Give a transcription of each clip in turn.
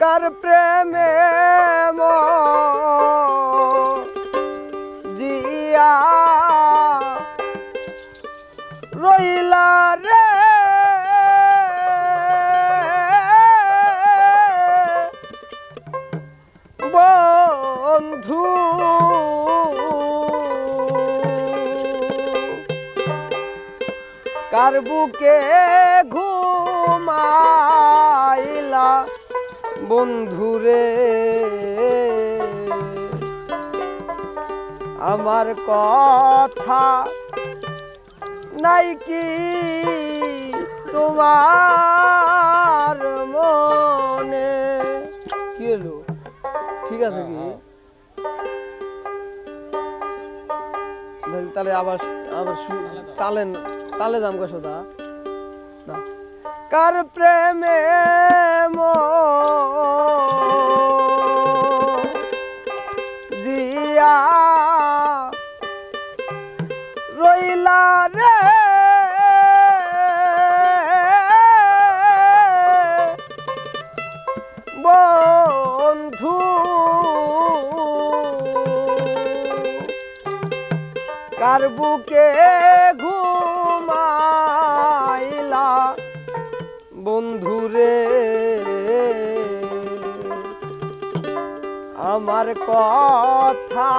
কার প্রেমে জিয়া রইলা রে? বন্ধু কার ঘুমাইলা বন্ধুরে আমার কথা নাই কি তোমার মনে? কি হলো? ঠিক আছে কি? তাহলে- তাহলে আবার আবার তালে তালে যাম গো সোদা। কার প্রেমে মো জিয়া রইলা রে। বন্ধু কার বুকে ঘুমাইলা বন্ধুরে আমার কথা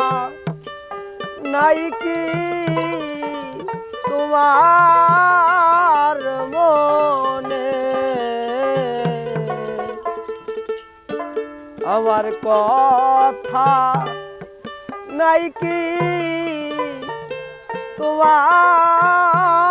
নাই কি তোমার মনে? আমার কথা নাই কি তোমার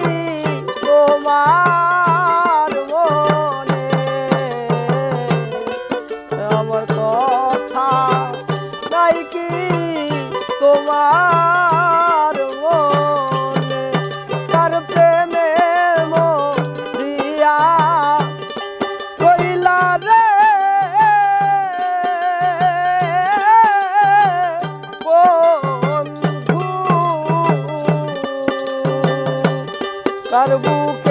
তোমার মনে। আমার কথা নাই কি তোমার মনে? তার প্রেমে মরিয়া রইলা রে? তার বুকে